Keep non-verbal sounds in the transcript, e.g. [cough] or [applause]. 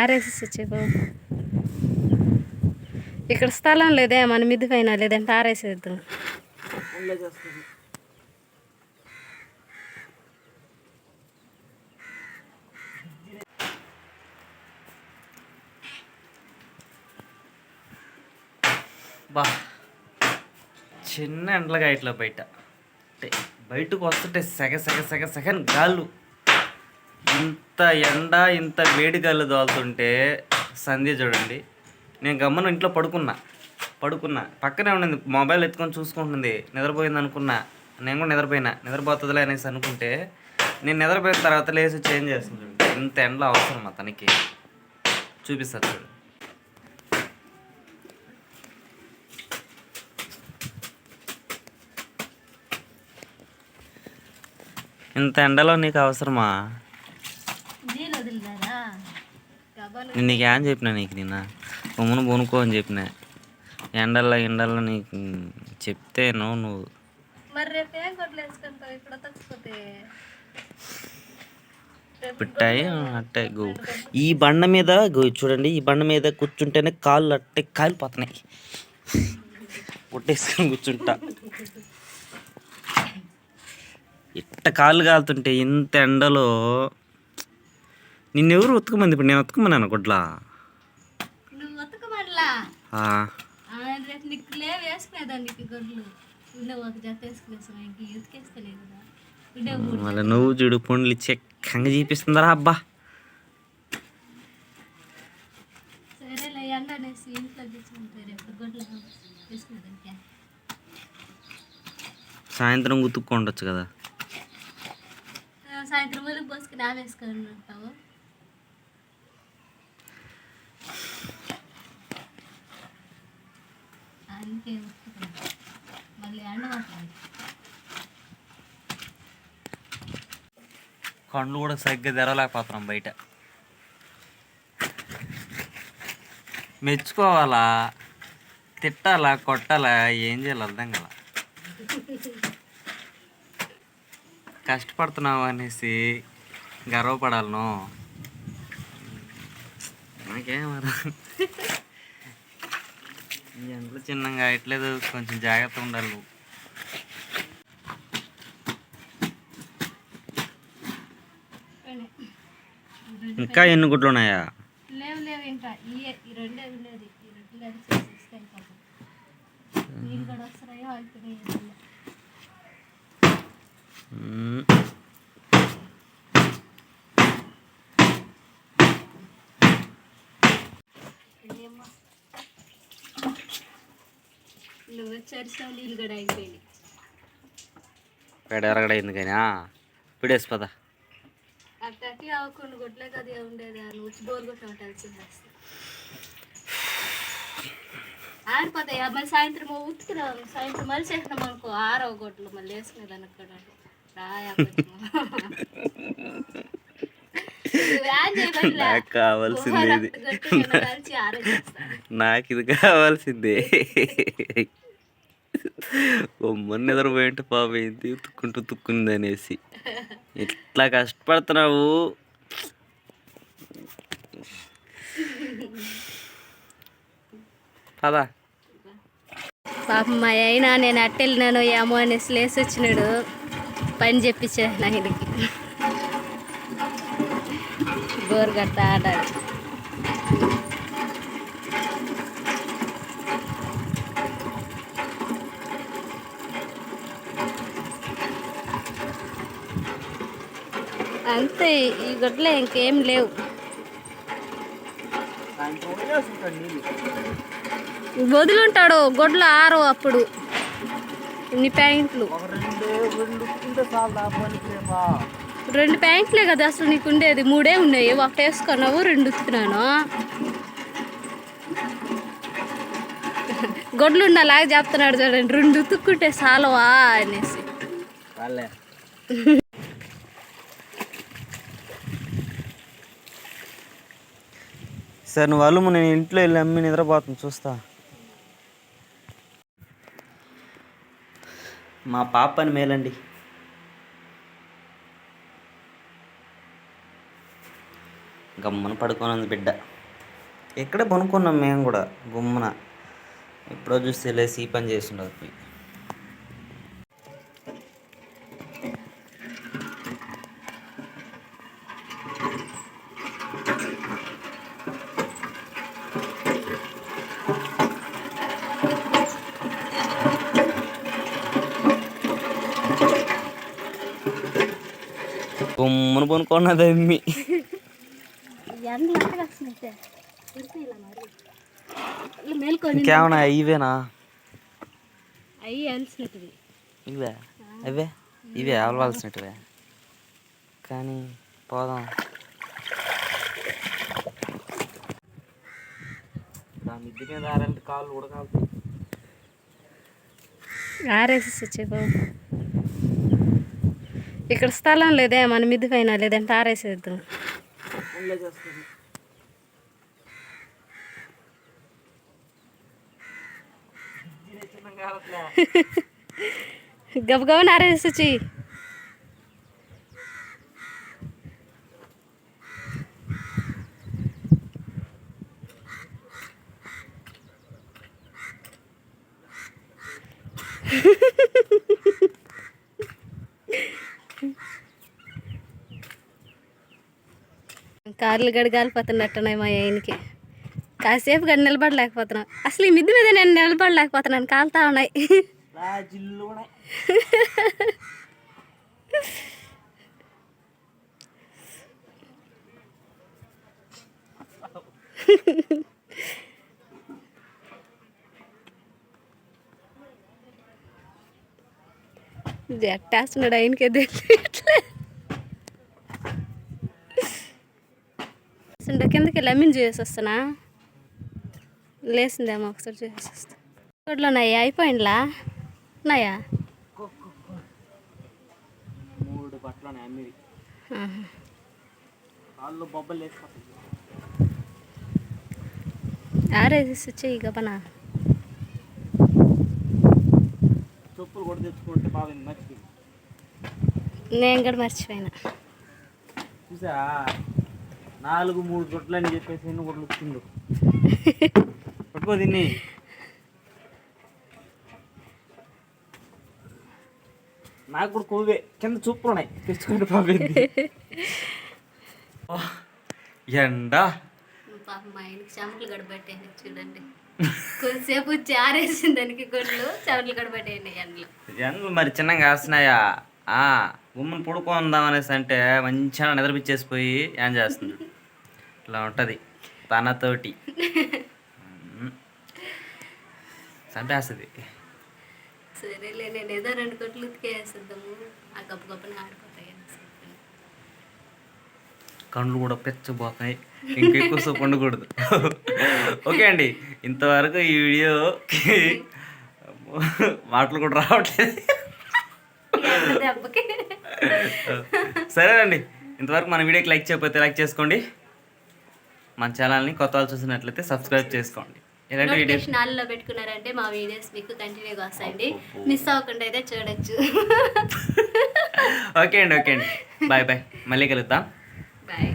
ఆరేసి ఇక్కడ స్థలం లేదే మన మిద్ది పైన లేదంటే ఆరేసేద్దాం. బా చిన్న ఎండలుగా ఇట్లా బయట. అంటే బయటకు వస్తుంటే సెగ సెగ సెగ సెగన్ గాళ్ళు. ఇంత ఎండ ఇంత వేడి గాళ్ళు తోలుతుంటే సంధ్య చూడండి. నేను గమ్మన ఇంట్లో పడుకున్నా. పడుకున్నా. పక్కనే ఉండింది మొబైల్ ఎత్తుకొని చూసుకుంటుంది. నిద్రపోయింది అనుకున్నా. నేను కూడా నిద్రపోయినా. నిద్రపోతుందిలే అనేసి అనుకుంటే నేను నిద్రపోయిన తర్వాత లేచి చేంజ్ చేస్తుంది చూడండి. ఇంత ఎండలో అవసరం తనకి చూపిస్తారు చూడు ఇంత ఎండలో నీకు అవసరమా? నేను నీకు ఏం చెప్పినా నీకు నిన్న? బొమ్మను బొనుకో అని చెప్పిన. ఎండల్లో ఎండల్లో నీకు చెప్తేను నువ్వు. ఇప్పుడు పిట్టాయి అట్టే గో. ఈ బండ మీద గో చూడండి ఈ బండ మీద కూర్చుంటేనే కాళ్ళు అట్టే కాలిపోతున్నాయి. కొట్టేసుకొని కూర్చుంటా. ఇట్ట కాళ్ళు కాలుతుంటే ఇంత ఎండలో నిన్నెవరు ఉతకమంది ఇప్పుడు? నేను ఉతకమన్నాను గుడ్లా. మళ్ళీ నువ్వు చూడు పండ్లు ఇచ్చే కంగ చూపిస్తుందరా అబ్బా. సాయంత్రం ఉతుక్కోండొచ్చు కదా. సాయంత్రం వరకు పోసుకుని ఆవేసుకొని ఉంటావు అందుకే మళ్ళీ ఎండ పడుతుంది కళ్ళు కూడా సరిగ్గా తెరలేకపోతున్నాం బయట. మెచ్చుకోవాలా? తిట్టాలా? కొట్టాలా? ఏం చేయాలి అర్థం కదా కష్టపడుతున్నావు అనేసి గర్వపడాలను నాకేం ఎండలు చిన్నగా అయ్యట్లేదు కొంచెం జాగ్రత్త ఉండాలి నువ్వు. ఇంకా ఎన్ని గుడ్లు ఉన్నాయా? లేవు లేవు ఇంకా ఈ ఈ రెండే ఉండేది. ఈ రెండు లేదు చేసేస్తే అయిపోతుంది నీళ్ళు కూడా వస్తున్నాయో అయిపోయినాయి మ్మ్. నీళ్ళు కూడా అయిపోయినాయి. పిడేసి పద. కొన్ని గుడ్లే కదా ఉండేది? ఆ బోర్ ఆరిపోతాయి మళ్ళీ సాయంత్రం ఉతుకురావు సాయంత్రం మళ్ళీ చేసినాం అనుకో ఆరవ గొడ్లు మళ్ళీ రాయా నాకు కావాల్సింది నాకు ఇది కావాల్సిందే. బొమ్మని నిద్రపోయింటే పాప ఏంటి తుక్కుంటూ తుక్కుంది అనేసి. ఇట్లా కష్టపడుతున్నావు? పదా. పాపం మా అయినా నేను అట్టెళ్ళినాను ఏమో అనేసి లేసి వచ్చినాడు. పని చెప్పించే నాయనకి బోర్ గట్ట ఆడాలి అంతే ఈ గొడ్లో ఇంకేం లేవు. వదులుంటాడు గొడ్లు ఆరు అప్పుడు. ఇన్ని ప్యాంట్లు. రెండు ప్యాంట్లే కదా అసలు నీకు ఉండేది మూడే ఉన్నాయి. ఒకటి వేసుకున్నావు రెండు ఉత్తున్నాను గొడ్లు ఉండలాగా చెప్తున్నాడు చూడండి. రెండు ఉతుక్కుంటే సాలవా అనేసి. సార్ నువ్వు వాళ్ళు నేను ఇంట్లో వెళ్ళి అమ్మి నిద్రపోతుంది చూస్తా. మా పాపని మేలండి. గమ్మున పడుకొని ఉంది బిడ్డ. ఇక్కడే పనుకున్నాం మేము కూడా గుమ్మున. ఎప్పుడో చూస్తే లేసి ఈ పని చేస్తుండదు. గుమ్మున పనుకున్నది అమ్మి. ఇంకేమన్నా ఇవేనా? ఇవే? అవే? ఇవే అవలవలసినట్టువే కానీ పోదాం. మిద్ది మీద ఆరంటే కాళ్ళు ఉడకాలి ఆరేసి వచ్చేపో ఇక్కడ స్థలం లేదే మన మిద్ది పైన లేదంటే ఆరేసేద్దాం ha ha ha! కార్లు గడగాలిపోతున్నట్టున్నాయి మా ఆయనకి కాసేపు గడి నిలబడలేకపోతున్నాం. అసలు ఈ మిద్ది మీద నేను నిలబడలేకపోతున్నాను. కాలుతా ఉన్నాయి. జిల్లు జట్టేస్తున్నాడు ఆయనకే తెలియట్లే కిందకి లెమన్ చేసి వస్తున్నా. లేసిందేమో ఒకసారి చేసి వస్తా. రోడ్లో ఉన్నాయా? అయిపోయిందిలా ఉన్నాయా? మూడు బట్టలు ఉన్నాయి బొబ్బలు వేసుకోవాలి గబనా చెప్పులు కూడా తెచ్చుకుంటే బాగా మర్చిపోయి నేను కూడా మర్చిపోయినా. చూసా నాలుగు మూడు జొట్లు అని చెప్పేసి ఎన్ని కూడా వచ్చిండు పట్టుకో దీన్ని. నాకు కూడా కొవ్వే. కింద చూపులు ఉన్నాయి. తెచ్చుకుంటే బాగుంది ఎండ. పాప మా ఆయనకి చెమటలు గడబట్టాయి చూడండి. కొద్దిసేపు వచ్చి ఆరేసిన దానికి గొడ్లు చెమటలు గడబట్టాయండి ఎండలు. ఎండలు మరి చిన్నగా కాస్తున్నాయా? ఆ గుమ్మని పడుకుందాం అనేసి అంటే మంచిగా నిద్రపిచ్చేసిపోయి ఏం చేస్తుంది? ఇట్లా ఉంటుంది. తనతోటి. [laughs] చంపేస్తుంది. సరేలే నేను ఏదో రెండు గొడ్లు ఉతికేసేద్దాము ఆ గప్ప గప్పని ఆడిపోతాయి. కళ్ళు కూడా పెచ్చబోతాయి. ఇంకెక్కువ ఉండకూడదు. [laughs] ఓకే అండి. ఇంతవరకు ఈ వీడియోకి మాటలు కూడా రావట్లేదు. [laughs] సరేనండి. ఇంతవరకు మన వీడియోకి లైక్ చేయకపోతే లైక్ చేసుకోండి. మన ఛానల్ని కొత్త వాళ్ళు చూసినట్లయితే సబ్స్క్రైబ్ చేసుకోండి. ఇలాంటి వీడియోస్ నోటిఫికేషన్ ఆన్లో పెట్టుకున్నారంటే మా వీడియోస్ మీకు కంటిన్యూగా వస్తాయండి. మిస్ అవ్వకుండా అయితే చూడొచ్చు. [laughs] ఓకే అండి ఓకే అండి. బాయ్ బాయ్ మళ్ళీ కలుద్దాం. బాయ్